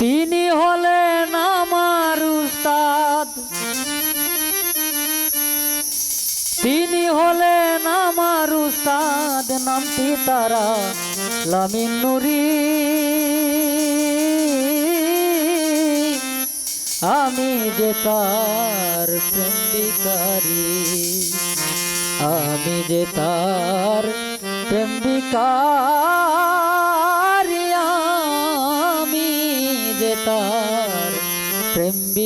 তিনি হলেন আমার উস্তাদ। তিনি হলেন আমার উস্তাদ, নামটি তারা লামিন নুরি। আমি যে তার প্রেমিকারী আমি যে তার প্রেমিকারী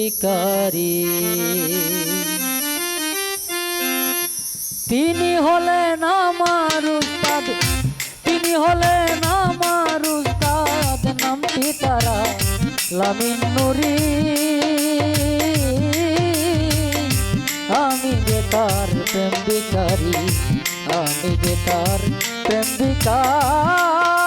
প্রেমিকারী তিনি হলেন আমার উস্তাদ, তিনি হলেন আমার উস্তাদ নামটি তারা? Lamin Nuri. আমি যে তার প্রেম আমি যে তার প্রেম ভিখারি।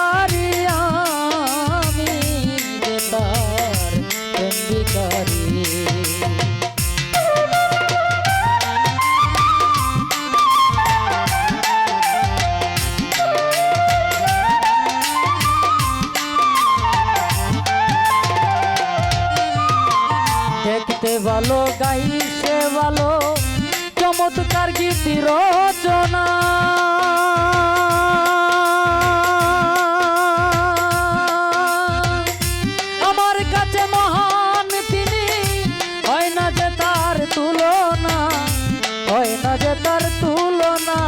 ভালো গাইছে ভালো, চমৎকার গীতি রচনা। আমার কাছে মহান তিনি, হয় না যে তার তুলনা, হয় না যে তার তুলনা।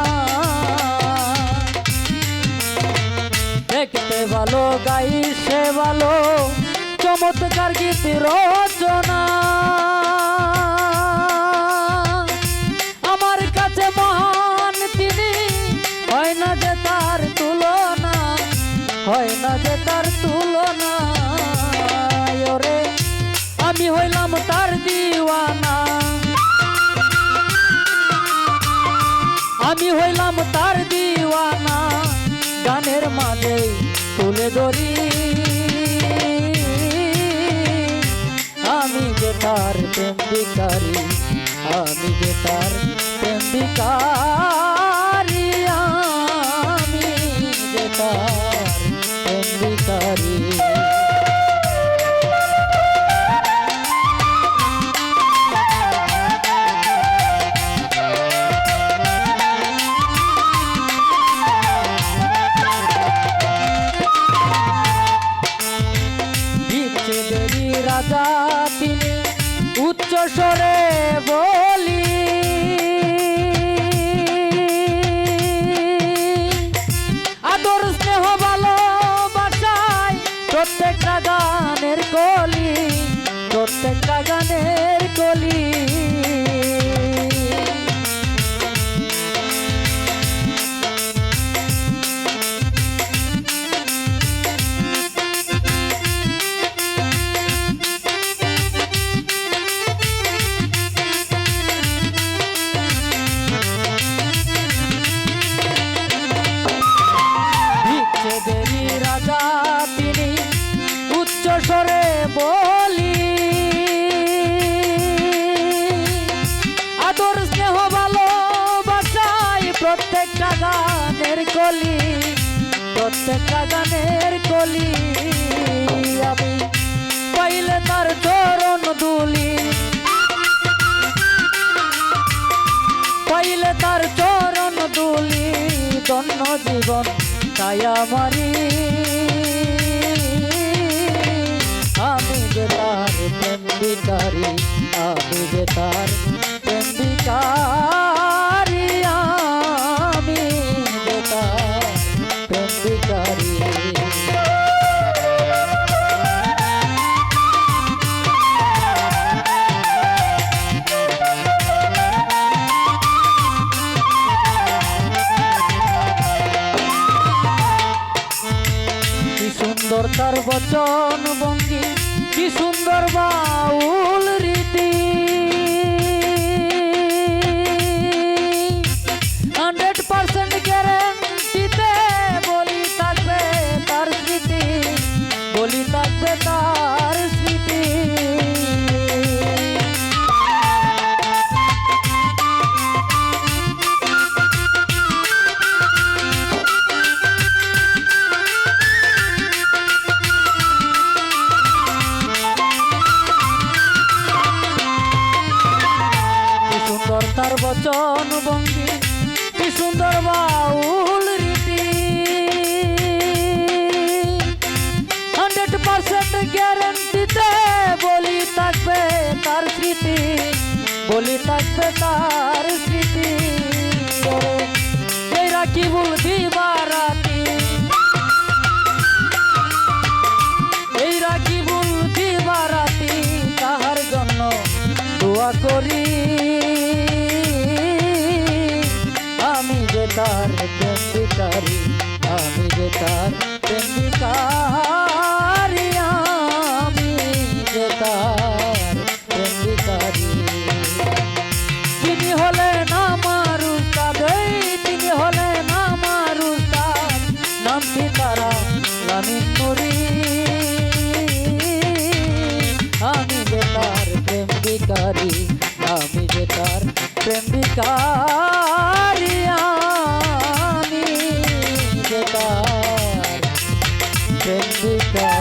দেখতে ভালো, গাইছে ভালো চমৎকার গীত রচনা। আমার কাছে মহান তিনি, হয় না যে তার তুলনা, হয় না যে তার তুলনা। ওরে, আমি হইলাম তার দিওয়ানা। আমি হইলাম তার দিওয়ানা। গানের মাঝে তুলে ধরি। তার প্রেম ভিখারি আমি যে তার প্রেম ভিখারি আমি যে তার প্রেম উচ্চ স্বরে বলি। আদর স্নেহ ভালোবাসায় প্রত্যেকটা গানের কলি প্রত্যেকটা গানের প্রত্যেকটা গানের কলি। আমি পাইলে তার চরণ দুলি পাইলে তার চরণ দুলি দন্য জীবন তাই আমারি তার বচন ভঙ্গি কি সুন্দর বাউল। বচন ভঙ্গি কি সুন্দর বাউল রীতি। হান্ড্রেড পার্সেন্ট গ্যারেন্টিতে বলি থাকবে তার স্মৃতি, বলি থাকবে তার স্মৃতি। এই রাখি বুলবি বারাতি। এই তাহার জন্য দোয়া করি। তার প্রেমিকারি আমি যে তার প্রেমিকারি আমি যে তার প্রেমিকারি তিনি হলেন আমার উস্তাদ এই তিনি হলেন আমার উস্তাদ। নামটি তারা লামিন নুরি। আমি যে তার আমি যে তার বন্দিতা